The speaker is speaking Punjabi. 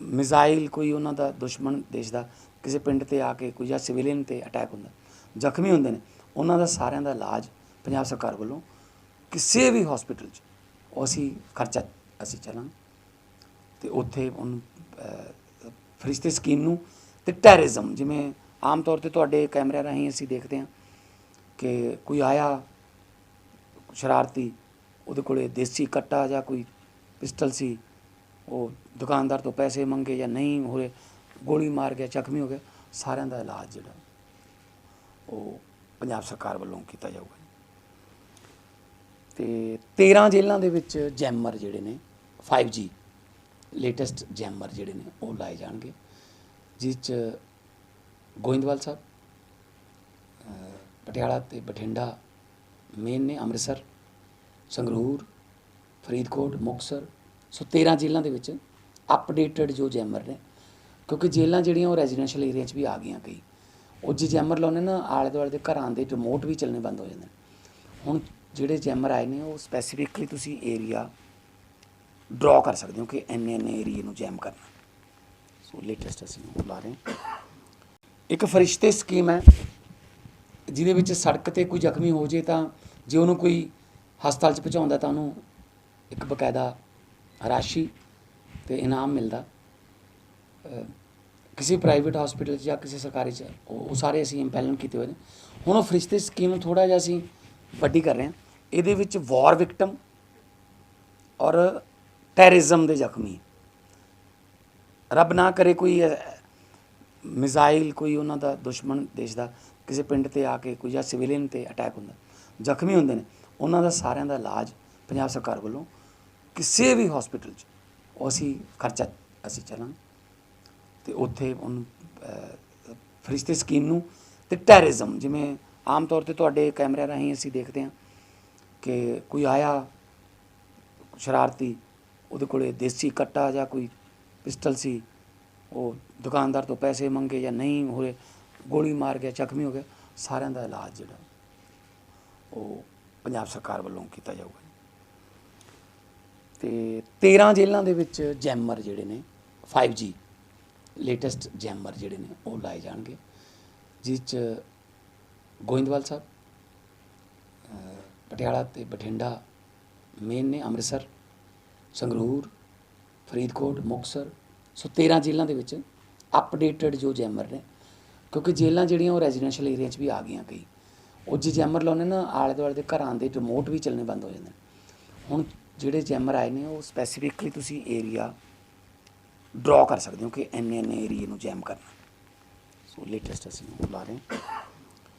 ਮਿਜ਼ਾਈਲ ਕੋਈ ਉਹਨਾਂ ਦਾ ਦੁਸ਼ਮਣ ਦੇਸ਼ ਦਾ ਕਿਸੇ ਪਿੰਡ ਤੇ ਆ ਕੇ ਕੋਈ ਜਾਂ ਸਿਵਿਲੀਅਨ ਤੇ ਅਟੈਕ ਹੁੰਦਾ, ਜ਼ਖਮੀ ਹੁੰਦੇ ਨੇ, ਉਹਨਾਂ ਦਾ ਸਾਰਿਆਂ ਦਾ ਇਲਾਜ ਪੰਜਾਬ ਸਰਕਾਰ ਵੱਲੋਂ ਕਿਸੇ ਵੀ ਹਸਪੀਟਲ 'ਚ, ਉਹ ਅਸੀਂ ਖਰਚਾ, ਅਸੀਂ ਚੱਲਾਂਗੇ। ਤੇ ਉੱਥੇ ਉਹਨੂੰ ਫਰਿਸ਼ਤੇ ਸਕੀਮ ਨੂੰ ਤੇ ਟੈਰਰਿਜ਼ਮ ਜਿਵੇਂ ਆਮ ਤੌਰ ਤੇ ਤੁਹਾਡੇ ਕੈਮਰਿਆਂ ਰਾਹੀਂ ਅਸੀਂ ਦੇਖਦੇ ਹਾਂ ਕਿ ਕੋਈ ਆਇਆ ਸ਼ਰਾਰਤੀ, ਉਹਦੇ ਕੋਲੇ ਦੇਸੀ ਕੱਟਾ ਜਾਂ ਕੋਈ ਪਿਸਟਲ ਸੀ ਉਹ ਦੁਕਾਨਦਾਰ ਤੋਂ ਪੈਸੇ ਮੰਗੇ ਜਾਂ ਨਹੀਂ ਹੋਏ ਗੋਲੀ ਮਾਰ ਗਿਆ, ਜ਼ਖਮੀ ਹੋ ਗਿਆ, ਸਾਰਿਆਂ ਦਾ ਇਲਾਜ ਜਿਹੜਾ, ਉਹ ਪੰਜਾਬ ਸਰਕਾਰ ਵੱਲੋਂ ਕੀਤਾ ਜਾਊਗਾ ਤੇ 13 ਜੇਲ੍ਹਾਂ ਦੇ ਵਿੱਚ ਜੈਮਰ ਜਿਹੜੇ ਨੇ 5G ਲੇਟੈਸਟ ਜੈਮਰ ਜਿਹੜੇ ਨੇ, ਉਹ ਲਾਏ ਜਾਣਗੇ, ਜਿਸ ਚ ਗੋਇੰਦਵਾਲ ਸਾਹਿਬ ਪਟਿਆਲਾ ਤੇ ਬਠਿੰਡਾ ਮੇਨ ਨੇ, ਅੰਮ੍ਰਿਤਸਰ, ਸੰਗਰੂਰ, ਫਰੀਦਕੋਟ, ਮੁਕਤਸਰ ਸੋ 13 ਜੇਲ੍ਹਾਂ ਦੇ ਵਿੱਚ ਅਪਡੇਟਡ ਜੋ ਜੈਮਰ ਨੇ, ਕਿਉਂਕਿ ਜੇਲ੍ਹਾਂ ਜਿਹੜੀਆਂ ਉਹ ਰੈਜ਼ੀਡੈਂਸ਼ੀਅਲ ਏਰੀਆ 'ਚ ਵੀ ਆ ਗਈਆਂ ਕਈ। ਉਹ ਜੇ ਜੈਮਰ ਲਾਉਣੇ ਨਾ ਆਲੇ ਦੁਆਲੇ ਦੇ ਘਰਾਂ ਦੇ ਰਿਮੋਟ ਵੀ ਚੱਲਣੇ ਬੰਦ ਹੋ ਜਾਂਦੇ ਨੇ। ਹੁਣ ਜਿਹੜੇ ਜੈਮਰ ਆਏ ਨੇ, ਉਹ ਸਪੈਸੀਫਿਕਲੀ ਤੁਸੀਂ ਏਰੀਆ ਡਰਾ ਕਰ ਸਕਦੇ ਹੋ ਕਿ ਐਨੇ ਇੰਨੇ ਏਰੀਏ ਨੂੰ ਜੈਮ ਕਰਨਾ। ਸੋ ਲੇਟੈਸਟ ਅਸੀਂ ਉਹ ਲਾ ਰਹੇ ਹਾਂ। ਇੱਕ ਫਰਿਸ਼ਤੇ ਸਕੀਮ ਹੈ, ਜਿਹਦੇ ਵਿੱਚ ਸੜਕ ਤੇ ਕੋਈ ਜ਼ਖਮੀ ਹੋ ਜੇ ਤਾਂ ਜੇ ਉਹਨੂੰ ਕੋਈ ਹਸਪਤਾਲ 'ਚ ਪਹੁੰਚਾਉਂਦਾ ਤਾਂ ਉਹਨੂੰ ਇੱਕ ਬਕਾਇਦਾ ਰਾਸ਼ੀ ਤੇ ਇਨਾਮ ਮਿਲਦਾ। ਕਿਸੇ ਪ੍ਰਾਈਵੇਟ ਹਸਪੀਟਲ 'ਚ ਜਾਂ ਕਿਸੇ ਸਰਕਾਰੀ 'ਚ, ਉਹ ਉਹ ਸਾਰੇ ਅਸੀਂ ਇੰਪੈਲਨ ਕੀਤੇ ਹੋਏ ਨੇ। ਹੁਣ ਉਹ ਫਰਿਸ਼ਤੇ ਸਕੀਮ ਨੂੰ ਥੋੜਾ ਜਿਹਾ ਅਸੀਂ ਵੱਡੀ ਕਰ ਰਹੇ ਹਾਂ। ਇਹਦੇ ਵਿੱਚ ਵਾਰ ਵਿਕਟਮ ਔਰ ਟੈਰਰਿਜ਼ਮ ਦੇ ਜ਼ਖਮੀ। ਰੱਬ ਨਾ ਕਰੇ ਕੋਈ ਮਿਜ਼ਾਈਲ ਕੋਈ ਉਹਨਾਂ ਦਾ ਦੁਸ਼ਮਣ ਦੇਸ਼ ਦਾ ਕਿਸੇ ਪਿੰਡ ਤੇ ਆ ਕੇ ਕੋਈ ਜਾਂ ਸਿਵਿਲੀਅਨ ਤੇ ਅਟੈਕ ਹੁੰਦਾ। ਜ਼ਖਮੀ ਹੁੰਦੇ ਨੇ। ਉਹਨਾਂ ਦਾ ਸਾਰਿਆਂ ਦਾ ਇਲਾਜ ਪੰਜਾਬ ਸਰਕਾਰ ਵੱਲੋਂ ਕਿਸੇ ਵੀ ਹਸਪੀਟਲ 'ਚ ਉਹ ਅਸੀਂ ਖਰਚਾ ਅਸੀਂ ਚੱਲਾਂਗੇ। ਤੇ ਉੱਥੇ ਉਹਨੂੰ ਅਹ, ਫਰਿਸ਼ਤੇ ਸਕੀਮ ਨੂੰ ਤੇ ਟੈਰਰਿਜ਼ਮ ਜਿਵੇਂ ਆਮ ਤੌਰ ਤੇ ਤੁਹਾਡੇ ਕੈਮਰਿਆਂ ਰਾਹੀਂ ਅਸੀਂ ਦੇਖਦੇ ਹਾਂ ਕਿ ਕੋਈ ਆਇਆ ਸ਼ਰਾਰਤੀ ਉਹਦੇ ਕੋਲੇ ਦੇਸੀ ਕੱਟਾ ਜਾਂ ਕੋਈ ਪਿਸਟਲ ਸੀ ਉਹ ਦੁਕਾਨਦਾਰ ਤੋਂ ਪੈਸੇ ਮੰਗੇ ਜਾਂ ਨਹੀਂ ਹੋਏ ਗੋਲੀ ਮਾਰ ਗਿਆ ਜ਼ਖਮੀ ਹੋ ਗਿਆ ਸਾਰਿਆਂ ਦਾ ਇਲਾਜ ਜਿਹੜਾ ਉਹ ਪੰਜਾਬ ਸਰਕਾਰ ਵੱਲੋਂ ਕੀਤਾ ਜਾਊਗਾ। ਤੇ 13 ਜੇਲ੍ਹਾਂ ਦੇ ਵਿੱਚ ਜੈਮਰ ਜਿਹੜੇ ਨੇ 5G ਲੇਟੈਸਟ ਜੈਮਰ ਜਿਹੜੇ ਨੇ, ਉਹ ਲਾਏ ਜਾਣਗੇ, ਜਿਸ ਚ ਗੋਇੰਦਵਾਲ ਸਾਹਿਬ ਪਟਿਆਲਾ ਤੇ ਬਠਿੰਡਾ ਮੇਨ ਨੇ, ਅੰਮ੍ਰਿਤਸਰ, ਸੰਗਰੂਰ, ਫਰੀਦਕੋਟ, ਮੁਕਤਸਰ, ਸੋ 13 ਜੇਲ੍ਹਾਂ ਦੇ ਵਿੱਚ ਅਪਡੇਟਡ ਜੋ ਜੈਮਰ ਨੇ, ਕਿਉਂਕਿ ਜੇਲ੍ਹਾਂ ਜਿਹੜੀਆਂ ਉਹ ਰੈਜ਼ੀਡੈਂਸ਼ੀਅਲ ਏਰੀਆ 'ਚ ਵੀ ਆ ਗਈਆਂ ਕਈ, ਉਹ ਜੇ ਜੈਮਰ ਲਾਉਣੇ ਨਾ ਆਲੇ ਦੁਆਲੇ ਦੇ ਘਰਾਂ ਦੇ ਰਿਮੋਟ ਵੀ ਚੱਲਣੇ ਬੰਦ ਹੋ ਜਾਂਦੇ ਨੇ। ਹੁਣ ਜਿਹੜੇ ਜੈਮਰ ਆਏ ਨੇ, ਉਹ ਸਪੈਸੀਫਿਕਲੀ ਤੁਸੀਂ ਏਰੀਆ ਡਰਾ ਕਰ ਸਕਦੇ ਹੋ ਕਿ ਇੰਨੇ ਇੰਨੇ ਏਰੀਏ ਨੂੰ ਜੈਮ ਕਰਨਾ। ਸੋ ਲੇਟੈਸਟ ਅਸੀਂ ਉਹ ਲਾ ਰਹੇ ਹਾਂ।